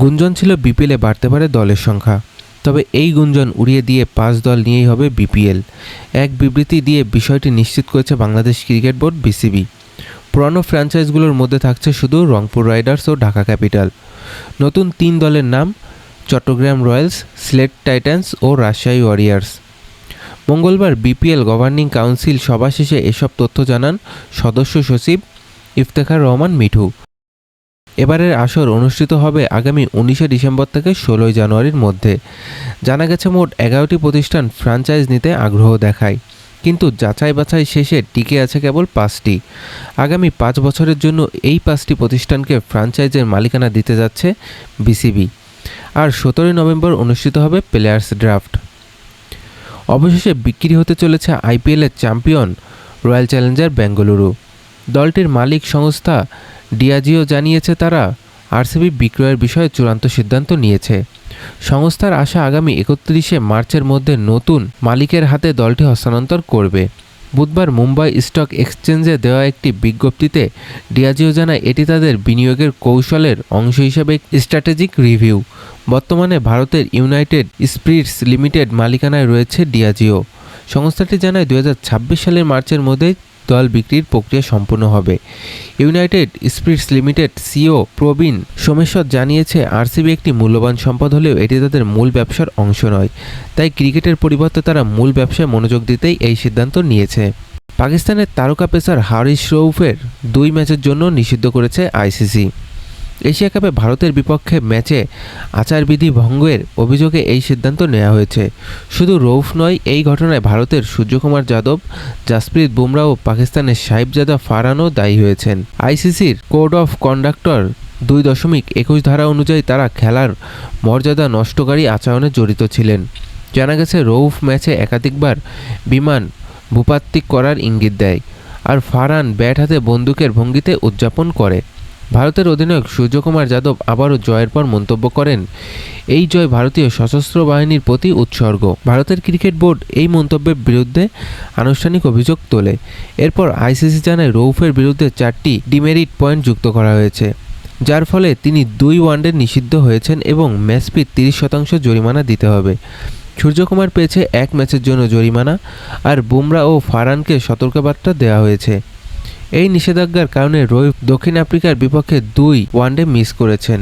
গুঞ্জন ছিল বিপিএলে বাড়তে পারে দলের সংখ্যা। তবে এই গুঞ্জন উড়িয়ে দিয়ে পাঁচ দল নিয়েই হবে বিপিএল। এক বিবৃতি দিয়ে বিষয়টি নিশ্চিত করেছে বাংলাদেশ ক্রিকেট বোর্ড বিসিবি। পুরনো ফ্র্যাঞ্চাইজগুলোর মধ্যে থাকছে শুধু রংপুর রাইডার্স ও ঢাকা ক্যাপিটাল। নতুন তিন দলের নাম চট্টগ্রাম রয়্যালস, সিলেট টাইটান্স ও রাজশাহী ওয়ারিয়ার্স। মঙ্গলবার বিপিএল গভর্নিং কাউন্সিল সভা শেষে এসব তথ্য জানান সদস্য সচিব ইফতেখার রহমান মিঠু। এবারের আসর অনুষ্ঠিত হবে আগামী উনিশে ডিসেম্বর থেকে ষোলোই জানুয়ারির মধ্যে। জানা গেছে মোট এগারোটি প্রতিষ্ঠান ফ্র্যাঞ্চাইজ নিতে আগ্রহ দেখায়, কিন্তু যাচাই বাছাই শেষে টিকে আছে কেবল পাঁচটি। আগামী পাঁচ বছরের জন্য এই পাঁচটি প্রতিষ্ঠানকে ফ্র্যাঞ্চাইজের মালিকানা দিতে যাচ্ছে বিসিবি। আর সতেরোই নভেম্বর অনুষ্ঠিত হবে প্লেয়ার্স ড্রাফট অবশেষে বিক্রি হতে চলেছে আইপিএলের চ্যাম্পিয়ন রয়্যাল চ্যালেঞ্জার বেঙ্গালুরু দলটির মালিক সংস্থা ডিয়াজিও জানিয়েছে তারা, আরসিবি বিক্রয়ের বিষয়ে চূড়ান্ত সিদ্ধান্ত নিয়েছে। সংস্থার আশা আগামী একত্রিশে মার্চের মধ্যে নতুন মালিকের হাতে দলটি হস্তান্তর করবে। বুধবার মুম্বাই স্টক এক্সচেঞ্জে দেওয়া একটি বিজ্ঞপ্তিতে ডিয়াজিও জানায়, এটি তাদের বিনিয়োগের কৌশলের অংশ হিসেবে স্ট্র্যাটেজিক রিভিউ। বর্তমানে ভারতের ইউনাইটেড স্পিরিটস লিমিটেড মালিকানায় রয়েছে ডিয়াজিও। সংস্থাটি জানায় দু হাজার ছাব্বিশ সালের মার্চের মধ্যেই দল বিক্রির প্রক্রিয়া সম্পূর্ণ হবে। United Spirits limited CEO Praveen Someshwar জানিয়েছে, আরসিবি একটি মূল্যবান সম্পদ হলেও এটি তাদের মূল ব্যবসার অংশ নয়। তাই ক্রিকেটের পরিবর্তে তারা মূল ব্যবসায় মনোযোগ দিতেই এই সিদ্ধান্ত নিয়েছে। পাকিস্তানের তারকা পেসার হারিস রৌফের দুই ম্যাচের জন্য নিষিদ্ধ করেছে আইসিসি। এশিয়া কাপে ভারতের বিপক্ষে ম্যাচে আচারবিধি ভঙ্গের অভিযোগে এই সিদ্ধান্ত নেওয়া হয়েছে। শুধু রৌফ নয়, এই ঘটনায় ভারতের সূর্যকুমার যাদব, জাসপ্রীত বুমরা ও পাকিস্তানের সাহিবজাদা ফারানও দায়ী হয়েছেন। আইসিসির কোড অফ কন্ডাক্টর দুই দশমিক একুশ ধারা অনুযায়ী তারা খেলার মর্যাদা নষ্টকারী আচরণে জড়িত ছিলেন। জানা গেছে, রৌফ ম্যাচে একাধিকবার বিমান ভূপাত্তিক করার ইঙ্গিত দেয়, আর ফারহান ব্যাট হাতে বন্দুকের ভঙ্গিতে উদযাপন করে। ভারতের অধিনায়ক সূর্যকুমার যাদব আবারও জয়ের পর মন্তব্য করেন, এই জয় ভারতীয় সশস্ত্র বাহিনীর প্রতি উৎসর্গ। ভারতের ক্রিকেট বোর্ড এই মন্তব্যের বিরুদ্ধে আনুষ্ঠানিক অভিযোগ তোলে। এরপর আইসিসি জানায় রৌফের বিরুদ্ধে চারটি ডিমেরিট পয়েন্ট যুক্ত করা হয়েছে। যার ফলে তিনি দুই ওয়ানডে নিষিদ্ধ হয়েছেন এবং ম্যাচ ফি তিরিশ শতাংশ জরিমানা দিতে হবে। সূর্যকুমার পেয়েছে এক ম্যাচের জন্য জরিমানা, আর বুমরা ও ফারহানকে সতর্কবার্তা দেওয়া হয়েছে। এই নিষেধাজ্ঞার কারণে রোহিত দক্ষিণ আফ্রিকার বিপক্ষে দুই ওয়ানডে মিস করেছেন।